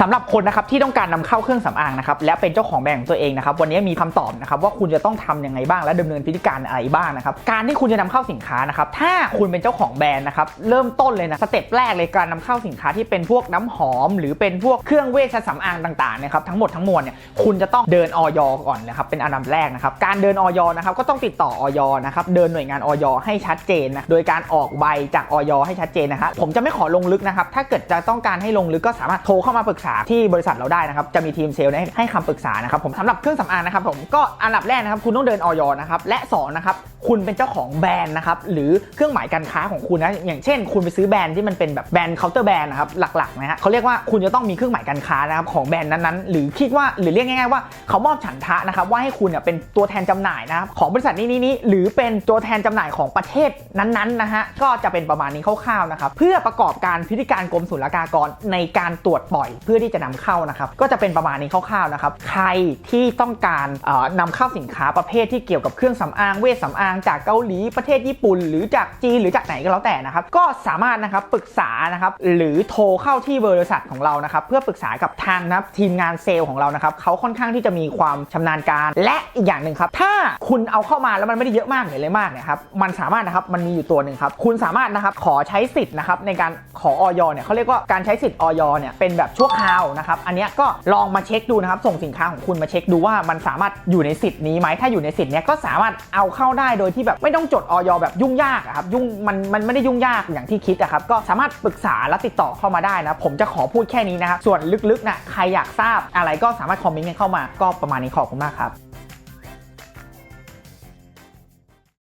สำหรับคนนะครับที่ต้องการนำเข้าเครื่องสำอางนะครับและเป็นเจ้าของแบรนด์ของตัวเองนะครับวันนี้มีคำตอบนะครับว่าคุณจะต้องทำยังไงบ้างและดำเนินพฤติการอะไรบ้างนะครับการที่คุณจะนำเข้าสินค้านะครับถ้าคุณเป็นเจ้าของแบรนด์นะครับเริ่มต้นเลยนะสเต็ปแรกเลยการนำเข้าสินค้าที่เป็นพวกน้ำหอม หรือเป็นพวกเครื่องเวชสำอางต่างๆนะครับทั้งหมดทั้งมวลเนี่ยคุณจะต้องเดินออยก่อนนะครับเป็นอันดับแรกนะครับการเดินออยนะครับก็ต้องติดต่อออยนะครับเดินหน่วยงานออยให้ชัดเจนนะโดยการออกใบจากออยให้ชัดเจนนะครับผมจะไม่ขอลงลึกนะครับถ้าเกิดจะต้องการให้ลงลึกก็สามารถโทรเข้ามาปรึกษาที่บริษัทเราได้นะครับจะมีทีมเซลล์ให้คำปรึกษานะครับผมสำหรับเครื่องสำอางนะครับผมก็อันดับแรกนะครับคุณต้องเดินออยนะครับและสองนะครับคุณเป็นเจ้าของแบรนด์นะครับหรือเครื่องหมายการค้าของคุณนะอย่างเช่น คุณไปซื้อแบรนด์ที่มันเป็นแบบแบรนด์เคาน์เตอร์แบรนด์นะครับหลักๆนะฮะเขาเรียกว่าคุณจะต้องมีเครื่องหมายการค้านะครับของแบรนด์นั้นๆ หรือคิดว่าหรือเรียกง่ายๆว่าเขามอบฉันทะนะครับว่าให้คุณเนี่ยเป็นตัวแทนจำหน่ายนะครับของบริษัทนี้นี้หรือเป็นตัวแทนจำหน่ายของประเทศนั้นๆนะฮะก็จะเป็นประมาณนี้คร่าวๆนะครับเพื่อประกอบการพิธีการกรมศุลกากรในการตรวจปล่อยเพื่อื่อที่จะนำเข้านะครับก็จะเป็นประมาณนี้คร่าวๆนะครับใครที่ต้องการเอ่อนำเข้าสินค้าประเภทที่เกี่ยวกับเครื่องสำอางเวชสำอางจากเกาหลีประเทศญี่ปุ่น หรือจากจีนหรือจากไหนก็แล้วแต่นะครับก็สามารถนะครับปรึกษานะครับหรือโทรเข้าที่บริษัทของเรานะครับเพื่อปรึกษากับทางนะทีมงานเซลล์ของเรานะครับเขาค่อนข้างที่จะมีความชำนาญการ และอีกอย่างหนึ่งครับถ้าคุณเอาเข้ามาแล้วมันไม่ได้เยอะมากหรืออะไรมากเนี่ยครับมันสามารถนะครับมันมีอยู่ตัวหนึ่งครับคุณสามารถนะครับขอใช้สิทธิ์นะครับในการขอออยเนี่ยเขาเรียกว่าการใช้สิทธิ์ออยเนี่ยเป็นแบบชั่วคราวนะครับ อันนี้ก็ลองมาเช็คดูนะครับ ส่งสินค้าของคุณมาเช็คดูว่ามันสามารถอยู่ในสิทธิ์นี้ไหมถ้าอยู่ในสิทธิ์นี้ก็สามารถเอาเข้าได้โดยที่แบบไม่ต้องจดออยแบบยุ่งยากครับยุ่งมันมันไม่ได้ยุ่งยากอย่างที่คิดนะครับก็สามารถปรึกษาและติดต่อเข้ามาได้นะผมจะขอพูดแค่นี้นะครับส่วนลึกๆนะใครอยากทราบอะไรก็สามารถคอมเมนต์กันเข้ามาก็ประมาณนี้ขอบคุณมากครับ